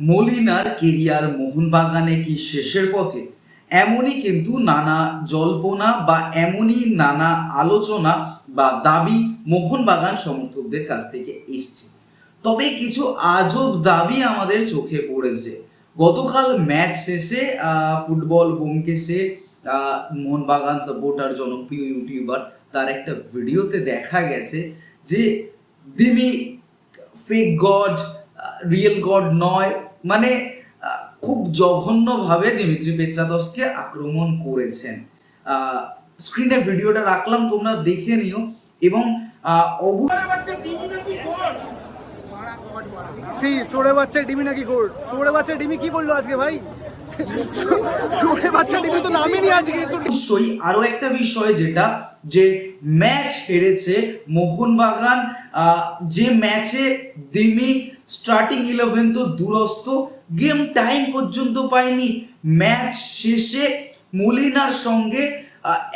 মলিনার career মোহনবাগানে কি শেষের পথে? এমনই কিন্তু নানা জল্পনা বা এমনই নানা আলোচনা বা দাবি মোহনবাগান সমর্থকদের কাছ থেকে এসছে। তবে কিছু আজব দাবি আমাদের চোখে পড়েছে। গতকাল ম্যাচ শেষে ফুটবল বোমকেশে মোহনবাগান সাপোর্টার, জনপ্রিয় ইউটিউবার, তার একটা ভিডিওতে দেখা গেছে যে, দিমি, ফেক গড রিয়েল গড নয় মানে খুব জঘন্যভাবে দিমিত্রি পেত্রাদসকে আক্রমণ করেছেন। স্ক্রিনে ভিডিওটা রাখলাম তোমরা দেখে নিও। এবং আহ, অবু সি সোড়ে বাচ্চা ডিমি নাকি গোল্ড? সোড়ে বাচ্চা ডিমি কি বলল আজকে ভাই? সোড়ে বাচ্চা ডিমি তো নামেনি আজকে তো। আরও একটা বিষয় যেটা, যে ম্যাচ হেরেছে মোহনবাগান যে ম্যাচে দিমি স্টার্টিং ইলেভেন তো দুরস্ত গেম টাইম পর্যন্ত পায়নি। ম্যাচ শেষে মলিনার সঙ্গে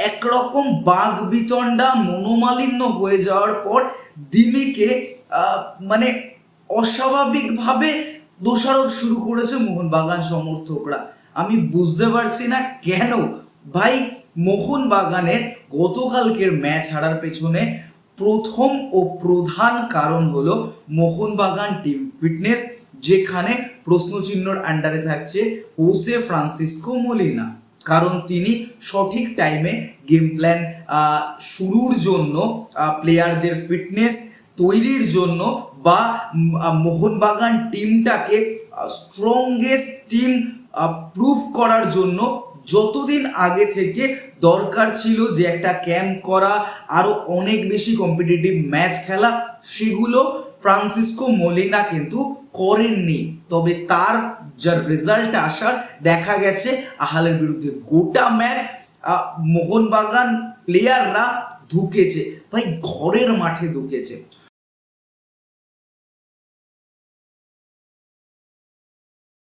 একরকম বাঘ বিতণ্ডা মনোমালিন্য হয়ে যাওয়ার পর দিমিকে মানে অস্বাভাবিকভাবে দোষারোপ শুরু করেছে মোহনবাগান সমর্থকরা। আমি বুঝতে পারছি না কেন? ভাই, মোহনবাগানের গতকালকের ম্যাচ হারার পেছনে প্রথম ও প্রধান কারণ হলো মোহনবাগান টিম ফিটনেস, যেখানে প্রশ্নচিহ্নর আন্ডারে থাকছে ওসে ফ্রান্সিসকো মলিনা। কারণ তিনি সঠিক টাইমে গেম প্ল্যান শুরুর জন্য প্লেয়ারদের ফিটনেস তৈরির জন্য বা মোহনবাগান টিমটাকে স্ট্রংগেস্ট টিম প্রুফ করার জন্য যতদিন আগে থেকে দরকার ছিল যে একটা ক্যাম্প করা, আরও অনেক বেশি কম্পিটিটিভ ম্যাচ খেলা, সেগুলো ফ্রান্সিসকো মলিনা কিন্তু করেননি। তবে তার যা রেজাল্ট আসার দেখা গেছে, আহালের বিরুদ্ধে গোটা ম্যাচ মোহনবাগান প্লেয়াররা ঢুকেছে ভাই, ঘরের মাঠে ঢুকেছে